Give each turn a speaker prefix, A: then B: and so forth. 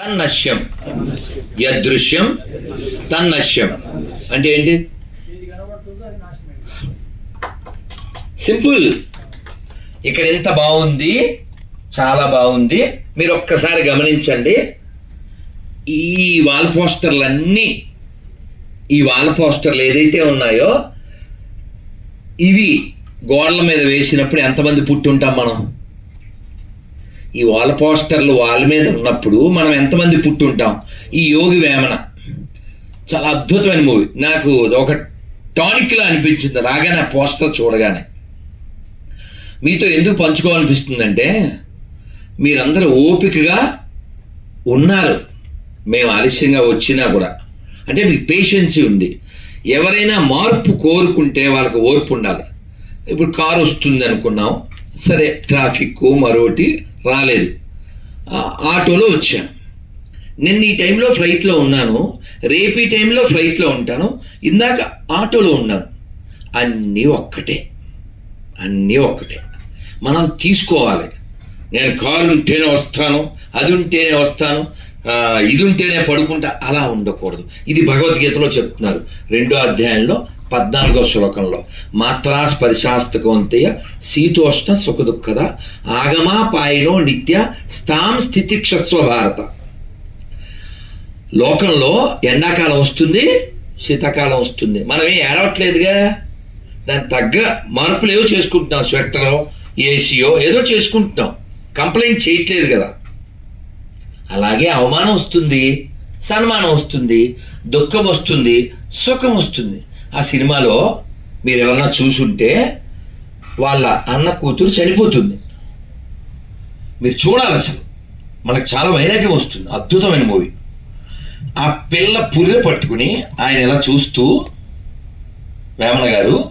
A: తన్నశ్యం. యదృశ్యం తన్నశ్యం. అంటే ఏంటి? సింపుల్. ఇక్కడ ఎంత బాగుంది? చాలా బాగుంది. మీరు ఒక్కసారి గమనించండి. ఈ వాల్ పోస్టర్లన్నీ ఈ వాల్ పోస్టర్లు ఏదైతే ఉన్నాయో ఇవి గోడల మీద వేసినప్పుడు ఎంతమంది పుట్టుంటాం మనం? ఈ వాల్ పోస్టర్లు వాళ్ళ మీద ఉన్నప్పుడు మనం ఎంతమంది పుట్టుంటాం? ఈ యోగి వేమన. చాలా అద్భుతమైన మూవీ. నాకు ఒక టానిక్లా అనిపించింది. రాగానే ఆ పోస్టర్ చూడగానే. మీతో ఎందుకు పంచుకోవాలనిపిస్తుందంటే మీరందరూ ఓపికగా ఉన్నారు. మేము ఆలస్యంగా వచ్చినా కూడా. అంటే మీకు పేషెన్సీ ఉంది. ఎవరైనా మార్పు కోరుకుంటే వాళ్ళకి ఓర్పు ఉండాలి. ఇప్పుడు కారు వస్తుంది అనుకున్నాం సరే ట్రాఫిక్ మరోటి రాలేదు. ఆటోలో వచ్చాను నేను ఈ టైంలో ఫ్లైట్లో ఉన్నాను రేపు ఈ టైంలో ఫ్లైట్లో ఉంటాను ఇందాక ఆటోలో ఉన్నాను. అన్నీ ఒక్కటే అన్నీ ఒక్కటే. మనం తీసుకోవాలి. నేను కారు ఉంటేనే వస్తాను అది ఉంటేనే వస్తాను ఇది ఉంటేనే పడుకుంటా. అలా ఉండకూడదు. ఇది భగవద్గీతలో చెప్తున్నారు. రెండో అధ్యాయంలో పద్నాలుగో శ్లోకంలో. మాత్రా స్పర్శాస్తకంతయ శీతోష్ణ సుఖదుఃఖద ఆగమా ఆగమాపాయనో నిత్య స్థాం స్థితిక్షస్వ భారత. లోకంలో ఎండాకాలం వస్తుంది శీతాకాలం వస్తుంది. మనం ఏం ఏడవట్లేదుగా? దానికి తగ్గ మార్పులు ఏవో చేసుకుంటున్నాం. స్వెట్టరో ఏసీయో ఏదో చేసుకుంటున్నాం. కంప్లైంట్ చేయట్లేదు కదా. అలాగే అవమానం వస్తుంది సన్మానం వస్తుంది దుఃఖం వస్తుంది సుఖం వస్తుంది. ఆ సినిమాలో మీరు ఎవరన్నా చూసుంటే వాళ్ళ అన్న కూతురు చనిపోతుంది. మీరు చూడాలి అసలు. మనకు చాలా వైరాగ్యం వస్తుంది. అద్భుతమైన మూవీ. ఆ పిల్ల పురిద పట్టుకుని ఆయన ఇలా చూస్తూ వేమన గారు